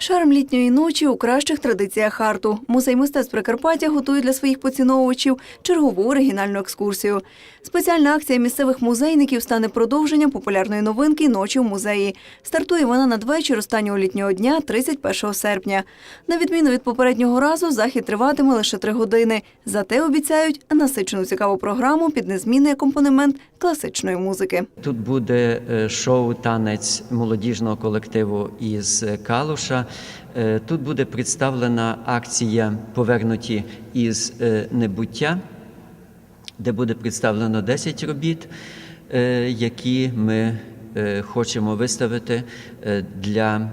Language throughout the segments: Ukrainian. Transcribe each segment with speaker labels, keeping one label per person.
Speaker 1: Шарм літньої ночі у кращих традиціях харту. Музей мистецтв Прикарпаття готує для своїх поціновувачів чергову оригінальну екскурсію. Спеціальна акція місцевих музейників стане продовженням популярної новинки Ночі в музеї. Стартує вона надвечір останнього літнього дня, 31 серпня. На відміну від попереднього разу, захід триватиме лише три години. Зате обіцяють насичену цікаву програму під незмінний акомпанемент класичної музики.
Speaker 2: Тут буде е, шоу танець молодіжного колективу із Калуша. Е, Тут буде представлена акція Повернуті із е, небуття, де буде представлено 10 робіт, е, які ми хочемо виставити для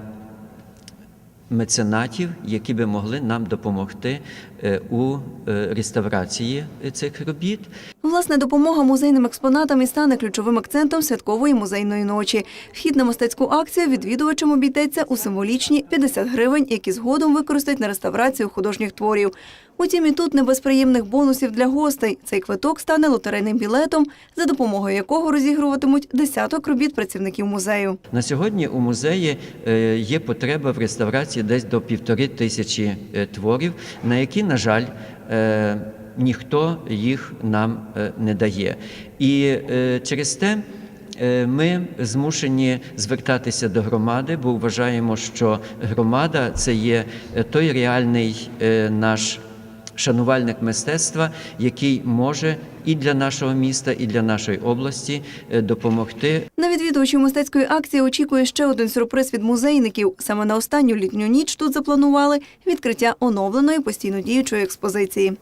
Speaker 2: меценатів, які би могли нам допомогти е, у е, реставрації цих робіт.
Speaker 1: Власне, допомога музейним експонатам і стане ключовим акцентом святкової музейної ночі. Вхід на мистецьку акцію відвідувачам обійдеться у символічні 50 гривень, які згодом використають на реставрацію художніх творів. Утім, і тут не без бонусів для гостей. Цей квиток стане лотерейним білетом, за допомогою якого розігруватимуть десяток робіт працівників музею.
Speaker 2: На сьогодні у музеї е, є потреба в реставрації десь до півтори тисячі е, творів, на які, на жаль, е, ніхто їх нам не дає. І через те. Ми змушені звертатися до громади, бо вважаємо, що громада це є той реальний наш шанувальник мистецтва, який може і для нашого міста, і для нашої області е, допомогти
Speaker 1: На відвідувачів мистецької акції очікує ще один сюрприз від музейників. Саме на останню літню ніч тут запланували відкриття оновленої постійно діючої експозиції.